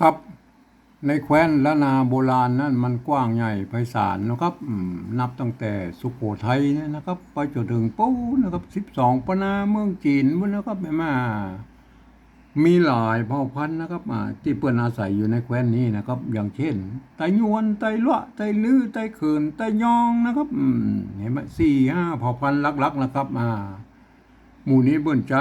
ครับ ในแคว้นละนาโบราณนั่นมันกว้างใหญ่ไพศาลนะครับนับตั้งแต่สุโขทัยเนี่ยนะครับ ไปจนถึงปูนะครับสิบสองปนาเมืองจีนพุ่นนะครับแม่มามีหลายเผ่าพันธุ์นะครับที่เปิ้นอาศัยอยู่ในแคว้นนี้นะครับ อย่างเช่น ไตยวนไตละไตลือไตเขินไตยองนะครับเห็นไหมสี่ห้าเผ่าพันธุ์ลักๆนะครับ อ่า หมู่นี้เบิ่นใจ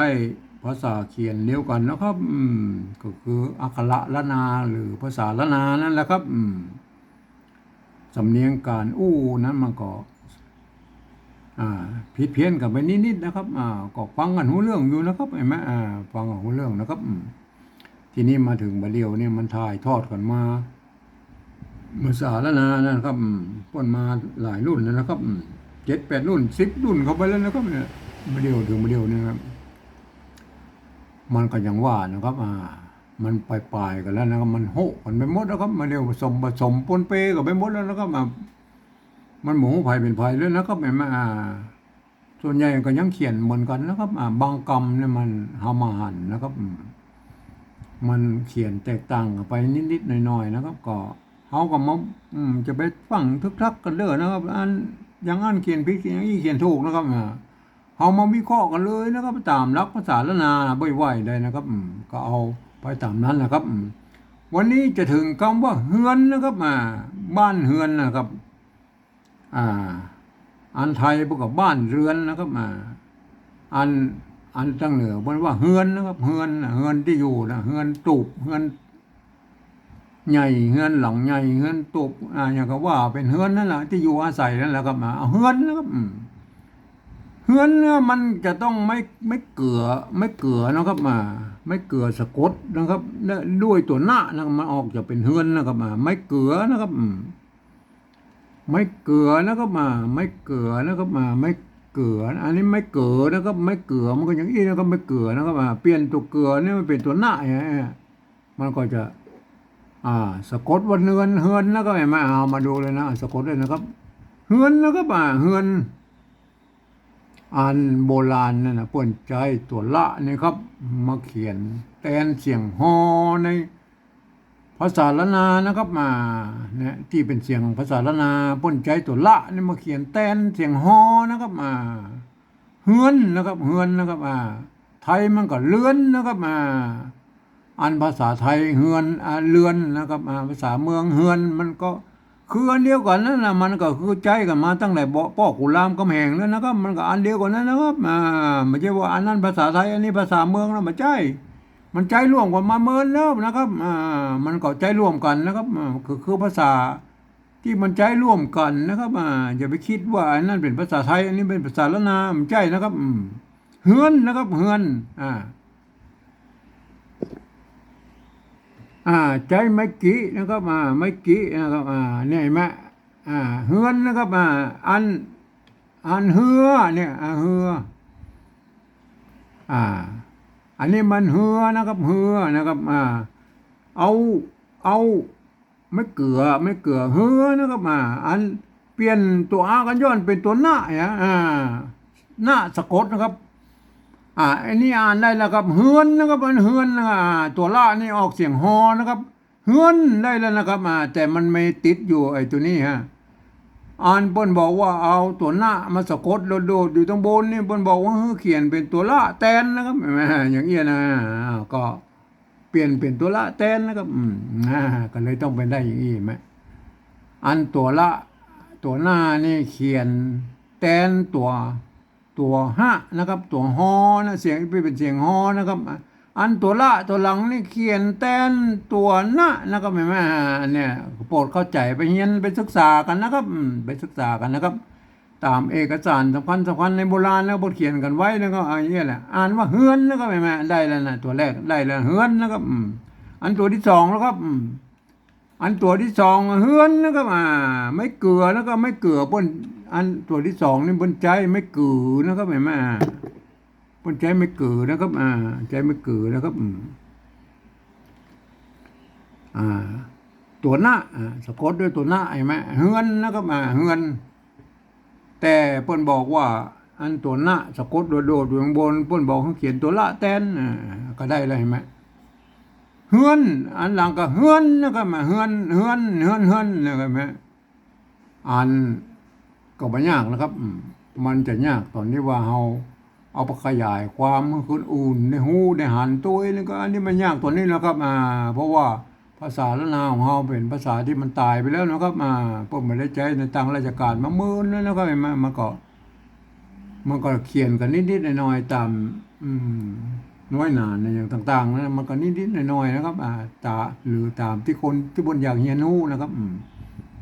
ภาษาเขียนเดียวกันนะครับ อืม ก็คืออักขระละนาหรือภาษาละนานั่นแหละครับ อืมสำเนียงการอู้นั้นมันก็ผิดเพี้ยนกันไปนิดๆนะครับก็ฟังกันหูเรื่องอยู่นะครับเห็นไหมอ่าฟังกันหูเรื่องนะครับทีนี้มาถึงบาเดียวเนี่ยมันถ่ายทอดกันมาภาษาละนานะครับอืมป้นมาหลายรุ่นแล้วนะครับเจ็ดแปดรุ่นสิบรุ่นเข้าไปแล้วนะครับเนี่ยบาเดียวถึงบาเดียวเนี่ยครับ มันก็ยังว่านะครับอ่ามันปลายๆกันแล้วนะครับมันโหกันไปหมดนะครับมาเดียวผสมผสมปนเปกันไปหมดแล้วนะครับอ่ามันหมูภัยเป็นภัยแล้วนะครับเห็นไหมอ่าส่วนใหญ่ก็ยังเขียนเหมือนกันนะครับอ่าบางกรรมเนี่ยมันหามาหันนะครับ มันเขียนแตกต่างกันไปนิดๆหน่อยๆนะครับ ก็เขาก็มาอืมจะไปฟังทึกทักกันเลยนะครับอันอย่างอันเขียนผิดอย่างนี้เขียนถูกนะครับอ่า เอามาวิเคราะห์กันเลยนะครับตามหลักภาษาละนาบ่อยไหวได้นะครับก็เอาไปตามนั้นนะครับ วันนี้จะถึงคำว่าเฮือนนะครับอ่าบ้านเฮือนนะครับ อ่า อันไทยพวกกับบ้านเรือนนะครับอ่าอันอันตั้งเหนือมันว่าเฮือนนะครับเฮือนเฮือนที่อยู่นะเฮือนตูบเฮือนใหญ่เฮือนหลังใหญ่เฮือนตูบอ่าอย่างก็ว่าเป็นเฮือนนั่นแหละที่อยู่อาศัยนั่นแหละครับอ่าเอาเฮือนนะครับอืม เฮือนเนี่ยมันจะต้องไม่ไม่เกลือไม่เกลือนะครับมา ไม่เกลือสะกดนะครับด้วยตัวหน้านะมันออกจะเป็นเฮือนนะครับมา ไม่เกลือนะครับไม่เกลือนะครับมา ไม่เกลือนะครับมา ไม่เกลืออันนี้ไม่เกลือนะครับไม่เกลือมันก็อย่างนี้นะครับไม่เกลือนะครับมาเปลี่ยนตัวเกลือเนี่ยมันเป็นตัวหน้าอย่างเงี้ยมันก็จะ อ่า สะกดวันเนือนเฮือนนะครับม่เอามาดูเลยนะสะกดเลยนะครับ เฮือนนะครับมาเฮือน อันโบราณนั่นนะปิ้นใจตัวละนี่ครับ มาเขียนแตนเสียงฮอในภาษาละนานะครับมาเนี่ยที่เป็นเสียงภาษาละนาปิ้นใจตัวละนี่มาเขียนแตนเสียงฮอนะครับมาเฮือนนะครับเฮือนนะครับอ่าไทยมันก็เลื่อนนะครับมาอันภาษาไทยเฮือนอ่าเลือนนะครับอ่าภาษาเมืองเฮือนมันก็ คืออันเดียวกันนั่นนะมันก็คือใจกันมาตั้งแต่บ่อกุลามกำแหงแล้วนะครับ มันก็อันเดียวกันนั่นนะครับอ่าไม่ใช่ว่าอันนั้นภาษาไทยอันนี้ภาษาเมืองนะไม่ใช่มันใจร่วมกันมาเมินแล้วนะครับอ่ามันก็ใจร่วมกันนะครับคือคือภาษาที่มันใจร่วมกันนะครับอ่าอย่าไปคิดว่าอันนั้นเป็นภาษาไทย อันนี้เป็นภาษาละนามันใช่นะครับเฮือนนะครับเฮือนอ่า อ่าใจไม่กี่นะครับอ่าไม่กี่นะครับอ่าเนี่ยเห็นไหมอ่าเฮือนนะครับอ่าอันอันเฮือเนี่ยอ่าเฮืออ่า อันนี้มันเฮือนะครับเฮือนะครับอ่าเอาเอาไม่เกลือไม่เกลือเฮือนะครับอ่าอันเปลี่ยนตัวอากันย้อนเป็นตัวหน้าอ่าหน้าสะกดนะครับ อ่าอันนี้อ่านได้แล้วครับเฮือนนะครับมันเฮือนนะอ่าตัวละนี่ออกเสียงฮอนะครับเฮือนได้แล้วนะครับอ่าแต่มันไม่ติดอยู่ไอ้ตัวนี้ฮะอ่านเปิ้นบอกว่าเอาตัวหน้ามาสะกดโดดๆอยู่ตรงบนนี่เปิ้นบอกว่าเขียนเป็นตัวละแตนนะครับอย่างเงี้ยนะอ้าก็เปลี่ยนเป็นตัวละแตนนะครับอืมอ่าก็เลยต้องเป็นได้อย่างนี้ไหมอันตัวละ ตัวหน้านี่เขียนแตนตัว ตัวฮะนะครับ ตัวฮอนะเสียงเป็นเสียงฮอนะครับ อันตัวละตัวหลังนี่เขียนแตนตัวนะนะครับเห็นไหมเนี่ยโปรดเข้าใจไปเรียนไปศึกษากันนะครับไปศึกษากันนะครับ ตามเอกสารสำคัญสำคัญในโบราณแล้วบทเขียนกันไว้นะครับอันนี้แหละอ่านว่าเฮือนนะครับเห็นไหมได้แล้วนะตัวแรกได้แล้วเฮือนนะครับอันตัวที่สองแล้วครับอันตัวที่สองเฮือนนะครับอ่าไม่เกลือแล้วก็ไม่เกลือปน อันตัวที่สองนี่บนใจไม่เกือนะครับเห็นไหมอ่าบนใจไม่เกือนะครับ อ่า ใจไม่เกือนะครับอืมอ่า ตัวหน้าอ่าสะกดด้วยตัวหน้าเห็นไหมเฮือนนะครับอ่าเฮือน แต่เปิ้นบอกว่า อันตัวหน้าสะกดโดดๆอยู่ข้างบนเปิ้นบอกเขาเขียนตัวละแตนอ่าก็ได้แล้วเห็นไหมเฮือน อันหลังก็เฮือนนะครับมาเฮือนเฮือนเฮือนเฮือนนะครับแม่อ่าน ก็บ่ยากนะครับ มันจะยากตอนที่ว่าเฮาเอาไปขยายความให้คนอื่นในหูในหันตัวนี่ก็อันนี้มันยากตัวนี้นะครับอ่าเพราะว่าภาษาละนาของเฮาเป็นภาษาที่มันตายไปแล้วนะครับอ่าพวกไม่ได้ใช้ในทางราชการมามื่นแล้วนะครับมันมันก็มันก็เขียนกันนิดๆหน่อยๆตามอืมน้อยหนาในอย่างต่างๆนะมันก็นิดๆหน่อยๆนะครับ อ่าตาหรือตามที่คนที่บนอยากเรียนู้นะครับ อืม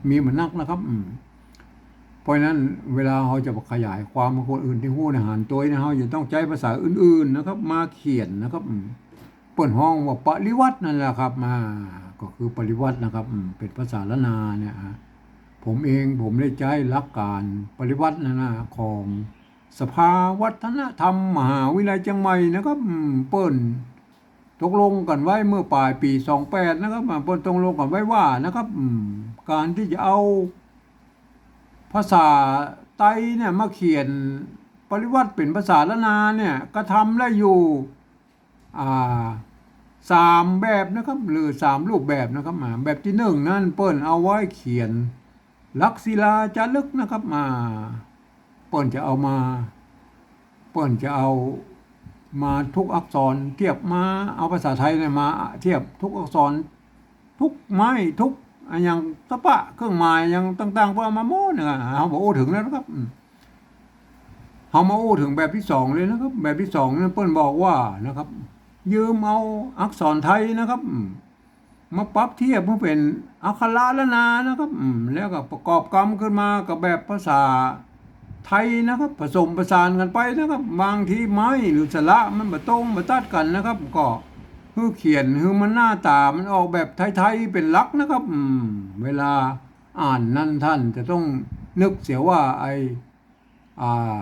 มีมือนนักนะครับ อืม ราะนั้นเวลาเราจะขยายความของคนอื่นที่หู้ในหารตัวนะเราจะต้องใช้ภาษาอื่นๆนะครับ มาเขียนนะครับเปิดห้องว่าปริวัตินั่นแหละครับ มา ก็คือปริวัตินะครับเป็นภาษาละนาเนี่ยฮะผมเองผมได้ใช้หลักการปริวัตินะนะของสภาวัฒนธรรมมหาวิทยาลัยเชียงใหม่นะครับเปิ้นตกลงกันไว้เมื่อปลายปี 28 นะครับเปิ้นตกลงกันไว้ว่านะครับการที่จะเอา ภาษาไตเนี่ยมาเขียนปริวัติเป็นภาษาละนาเนี่ยก็ทำได้อยู่สามแบบนะครับหรือสามรูปแบบนะครับอ่าแบบที่หนึ่งนั่นเปิ้นเอาไว้เขียน ลักษิลาจารึกนะครับมา เปิ้นจะเอามา เปิ้นจะเอามาทุกอักษรเทียบมาเอาภาษาไทยเนี่ยมาเทียบทุกอักษรทุกไม้ทุก อันย่างตะปะเครื่องหมายย่างต่างๆเพื่อเอามาโม้เนี่ยเขาบอกโอ้ถึงแล้วนะครับเขามาโอ้ถึงแบบที่สองเลยนะครับ แบบที่สองนั้นเปิ้นบอกว่านะครับ ยืมเอาอักษรไทยนะครับ มาปรับเทียบเพื่อเป็นอักขระละนานะครับแล้วก็ประกอบกรรมขึ้นมากับแบบภาษาไทยนะครับ ผสมประสานกันไปนะครับ บางทีไม้หรือสระมันมาตรงมาตัดกันนะครับ ก็ คือเขียนคือมันหน้าตามันออกแบบไทยๆเป็นลักษณ์นะครับอืมเวลาอ่านนั่นท่านจะต้องนึกเสียว่าไออ่า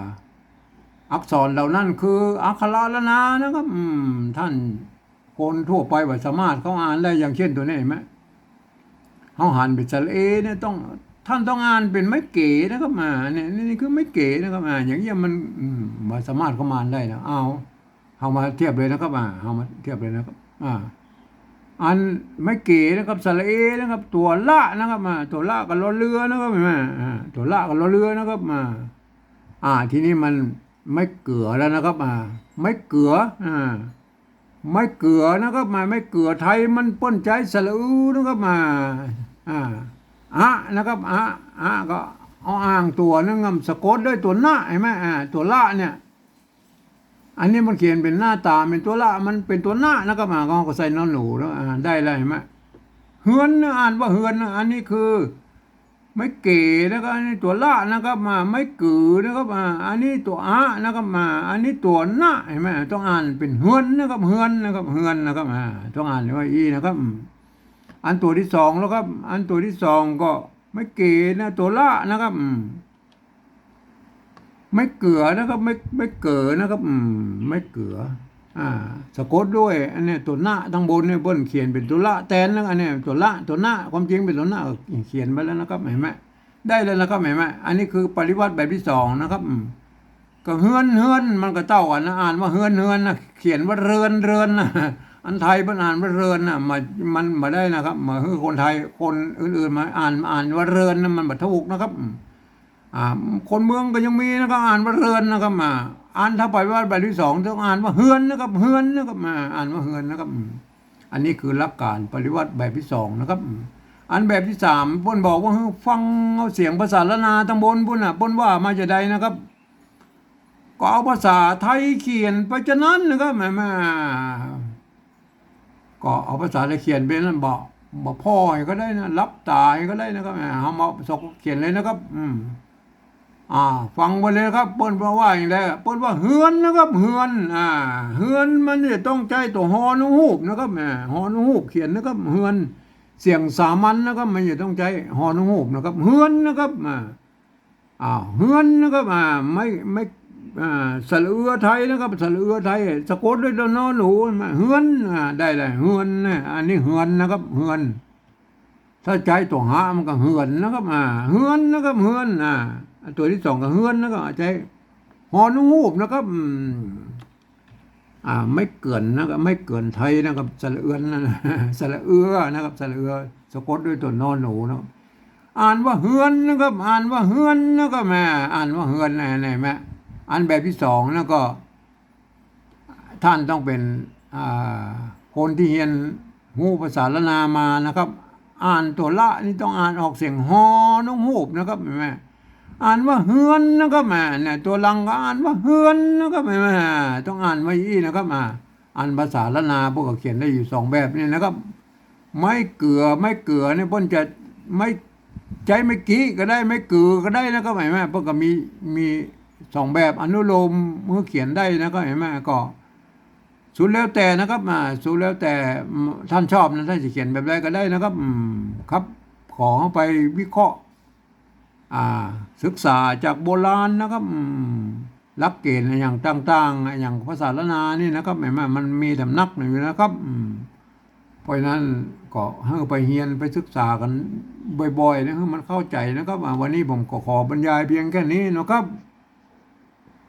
อักษรเหล่านั้นคืออักขระละนานะครับอืมท่านคนทั่วไปว่าสามารถเขาอ่านได้อย่างเช่นตัวนี้เห็นไหมเขาหันเป็นสระเอเนี่ยต้องท่านต้องอ่านเป็นไม่เก๋นะครับมาเนี่ยนี่คือไม่เก๋นะครับมาอย่างเงี้ยมันมาสามารถเขามาได้นะเอาเอามาเทียบเลยนะครับมาเอามาเทียบเลยนะครับ อ่าอันไม่เก๋นะครับสระเอนะครับ ตัวละนะครับมาตัวละกับรอเรือนะครับมาอ่าตัวละกับรอเรือนะครับมา อ่า ทีนี้มันไม่เกลือแล้วนะครับมาไม่เกลืออ่าไม่เกลือนะครับมาไม่เกลือไทยมันป้นใจสละอูนะครับมาอ่าอะนะครับอะอะก็เอาอ่างตัวนึงงสะกดด้วยตัวหน้าเห็นไหมอ่าตัวละเนี่ย อันนี้มันเขียนเป็นหน้าตาเป็นตัวละมันเป็นตัวหน้านะครับมาก็ใส่นอนหนูแล้วอ่าได้แล้วเห็นไหมเฮือนอ่านว่าเฮือนอันนี้คือไม่เก๋นะครับอันนี้ตัวละนะครับมาไม่กือนะครับมาอันนี้ตัวอะนะครับมา อันนี้ตัวหน้าเห็นไหมต้องอ่านเป็นเฮือนนะครับเฮือนนะครับเฮือนนะครับมาต้องอ่านว่าอีนะครับ อันตัวที่สองแล้วครับ อันตัวที่สองก็ไม่เก๋นะตัวละนะครับอืม ไม่เกลือนะครับไม่ไม่เก๋นะครับ อืม ไม่เกลืออ่าสะกดด้วย อันนี้ตัวหน้าทั้งบนเนี่ยเบิ้นเขียนเป็นตัวละแตนแล้วอันนี้ตัวละตัวหน้าความจริงเป็นตัวหน้าเขียนไปแล้วนะครับเห็นไหมได้แล้วนะครับเห็นไหมอันนี้คือปริวัติแบบที่สองนะครับก็เฮือนเฮือนมันก็เต้ากันนะอ่านว่าเฮือนเฮือนนะเขียนว่าเรือนเรือนนะอันไทยมันอ่านว่าเรือนนะมามันมาได้นะครับมาคือคนไทยคนอื่นๆมาอ่านอ่านว่าเรือนนะมันบัถูกนะครับ คนเมืองก็ยังมีนะครับอ่านว่าเรือนนะครับมาอ่านถ้าไปว่าแบบที่สองต้องอ่านว่าเฮือนนะครับเฮือนนะครับมาอ่านว่าเฮือนนะครับ อันนี้คือหลักการปริวัติแบบที่สองนะครับ อันแบบที่สามพ่นบอกว่าฟังเอาเสียงภาษาละนาตังบนพุ่นอะพ่นว่ามาจะใดนะครับ ก็เอาภาษาไทยเขียนไปจะนั้นนะครับแม่แม่ก็เอาภาษาไทยเขียนเป็นนั่นบอกบอกพ่อก็ได้นะรับตายก็ได้นะครับเอามาสกเขียนเลยนะครับ อืม อ่าฟังไปเลยครับเปิ้นว่าว่าอย่างไรเปิ้นว่าเฮือนนะครับเฮือนอ่าเฮือนมันเนี่ยต้องใจตัวฮอนูฮูบนะครับแม่ฮอนูฮูบเขียนนะครับเฮือนเสียงสามัญนะครับมันจะต้องใจฮอนูฮูบนะครับเฮือนนะครับอ่าอ่าเฮือนนะครับอ่าไม่ไม่อ่าสระเอือไทยนะครับสระเอือไทยสะกดด้วยตัวนอหนูเฮือนอ่าได้เลยเฮือนเนี่ยอันนี้เฮือนนะครับเฮือน ถ้าใจตัวหามันก็เฮือนนะครับอ่าเฮือนนะครับเฮือนอ่า ตัวที่สองก็เฮือนนะครับใจฮอนูฮูบนะครับอ่า ไม่เกินนะครับไม่เกินไทยนะครับสระเอือนนั่นนะสระเอือนะครับสระเอือสะกดด้วยตัวนอนหนูนะอ่านว่าเฮือนนะครับ อ่านว่าเฮือนนะครับแม่อ่านว่าเฮือนนะไหนแม่อ่านแบบที่สองนะก็ ท่านต้องเป็นอ่าคนที่เรียนหูภาษาละนามานะครับ อ่านตัวละนี่ต้องอ่านออกเสียงฮอน้องหูบนะครับแม่ อ่านว่าเฮือนนะครับแม่เนี่ยตัวลังก็อ่านว่าเฮือนนะครับแม่ต้องอ่านไว้อีนะครับมาอ่านภาษาละนาพวกก็เขียนได้อยู่สองแบบนี่นะครับ ไม่เกลือไม่เกลือเนี่ยพิ่นจะไม่ใจไม่กี้ก็ได้ไม่เกลือก็ได้นะครับแม่เพิ่นก็มีมีสองแบบอนุโลมเมื่อเขียนได้นะครับแม่ก็สุดแล้วแต่นะครับอ่าสุดแล้วแต่ท่านชอบนะท่านจะเขียนแบบใดก็ได้นะครับครับขอไปวิเคราะห์ ศึกษาจากโบราณนะครับลักเกณฑ์อย่างต่างๆ อย่างภาษาละนานี่นะครับแม่มันมีสำนักหนึ่งอยู่นะครับเพราะนั้นก็ให้ไปเรียนไปศึกษากันบ่อยๆนะให้มันเข้าใจนะครับ วันนี้ผมก็ขอบรรยายเพียงแค่นี้นะครับ